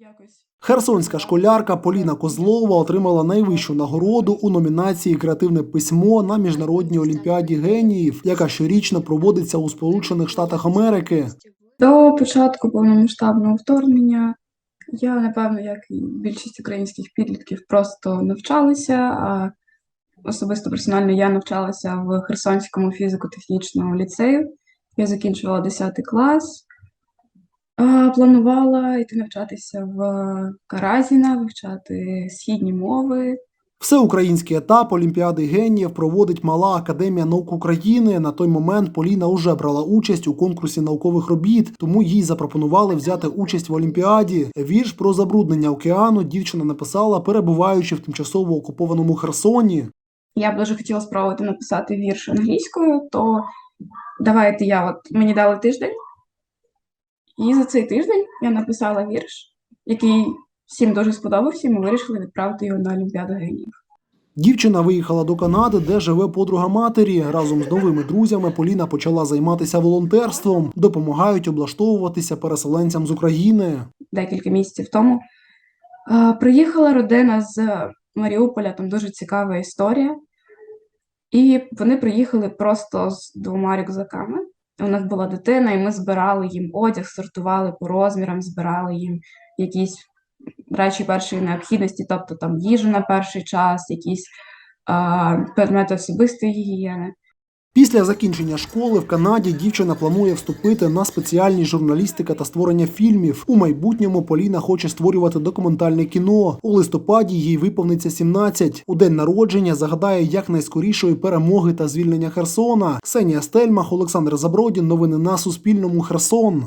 Якось. Херсонська школярка Поліна Козлова отримала найвищу нагороду у номінації Креативне письмо на міжнародній олімпіаді геніїв, яка щорічно проводиться у Сполучених Штатах Америки. До початку повномасштабного вторгнення я, напевно, як і більшість українських підлітків, просто навчалася. А особисто персонально я навчалася в Херсонському фізико-технічному ліцею. Я закінчувала 10 клас. А, Планувала йти навчатися в Каразіна, вивчати східні мови. Всеукраїнський етап Олімпіади геніїв проводить Мала Академія наук України. На той момент Поліна уже брала участь у конкурсі наукових робіт, тому їй запропонували взяти участь в Олімпіаді. Вірш про забруднення океану дівчина написала, перебуваючи в тимчасово окупованому Херсоні. Я б дуже хотіла спробувати написати вірш англійською, то давайте я от мені дали тиждень, і за цей тиждень я написала вірш, який всім дуже сподобався, і ми вирішили відправити його на Олімпіаду геніїв. Дівчина виїхала до Канади, де живе подруга матері. Разом з новими друзями Поліна почала займатися волонтерством, допомагають облаштовуватися переселенцям з України. Декілька місяців тому е, приїхала родина з Маріуполя, там дуже цікава історія. І вони приїхали просто з двома рюкзаками. У нас була дитина, і ми збирали їм одяг, сортували по розмірам, збирали їм якісь речі першої необхідності, тобто там їжу на перший час, якісь а, предмети особистої гігієни. Після закінчення школи в Канаді дівчина планує вступити на спеціальність журналістика та створення фільмів. У майбутньому Поліна хоче створювати документальне кіно. У листопаді їй виповниться 17. У день народження загадає якнайскорішої перемоги та звільнення Херсона. Ксенія Стельмах, Олександр Забродін. Новини на Суспільному. Херсон.